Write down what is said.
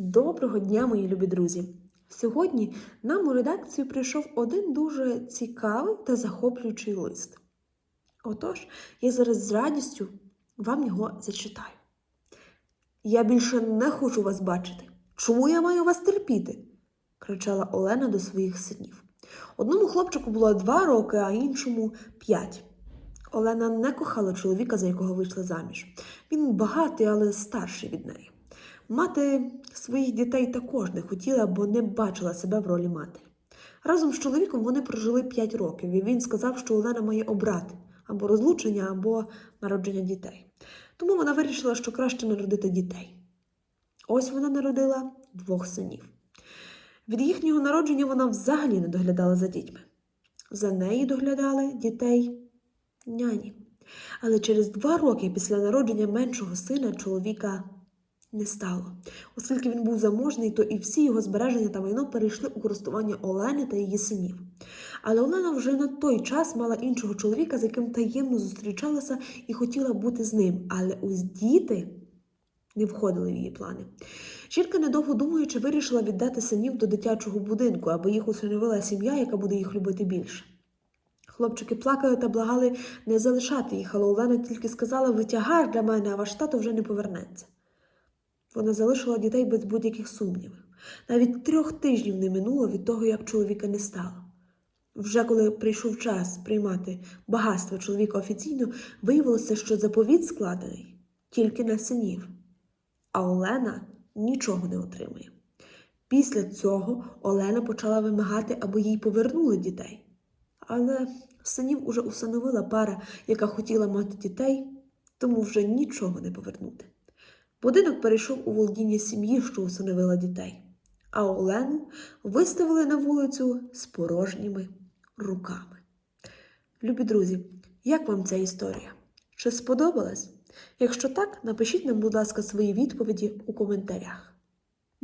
Доброго дня, мої любі друзі! Сьогодні нам у редакцію прийшов один дуже цікавий та захоплюючий лист. Отож, я зараз з радістю вам його зачитаю. Я більше не хочу вас бачити. Чому я маю вас терпіти? кричала Олена до своїх синів. Одному хлопчику було два роки, а іншому п'ять. Олена не кохала чоловіка, за якого вийшла заміж. Він багатий, але старший від неї. Мати своїх дітей також не хотіла, бо не бачила себе в ролі матері. Разом з чоловіком вони прожили 5 років, і він сказав, що Олена має обрати або розлучення, або народження дітей. Тому вона вирішила, що краще народити дітей. Ось вона народила двох синів. Від їхнього народження вона взагалі не доглядала за дітьми. За неї доглядали дітей няні. Але через два роки після народження меншого сина чоловіка не стало. Оскільки він був заможний, то і всі його збереження та майно перейшли у користування Олени та її синів. Але Олена вже на той час мала іншого чоловіка, з яким таємно зустрічалася і хотіла бути з ним. Але ось діти не входили в її плани. Жінка, недовго думаючи, вирішила віддати синів до дитячого будинку, аби їх усиновила сім'я, яка буде їх любити більше. Хлопчики плакали та благали не залишати їх, але Олена тільки сказала: ви для мене, а ваш тато вже не повернеться. Вона залишила дітей без будь-яких сумнівів. Навіть трьох тижнів не минуло від того, як чоловіка не стало. Вже коли прийшов час приймати багатство чоловіка офіційно, виявилося, що заповіт складений тільки на синів, а Олена нічого не отримує. Після цього Олена почала вимагати, аби їй повернули дітей. Але синів уже усиновила пара, яка хотіла мати дітей, тому вже нічого не повернути. Будинок перейшов у володіння сім'ї, що усиновила дітей, а Олену виставили на вулицю з порожніми руками. Любі друзі, як вам ця історія? Чи сподобалась? Якщо так, напишіть нам, будь ласка, свої відповіді у коментарях.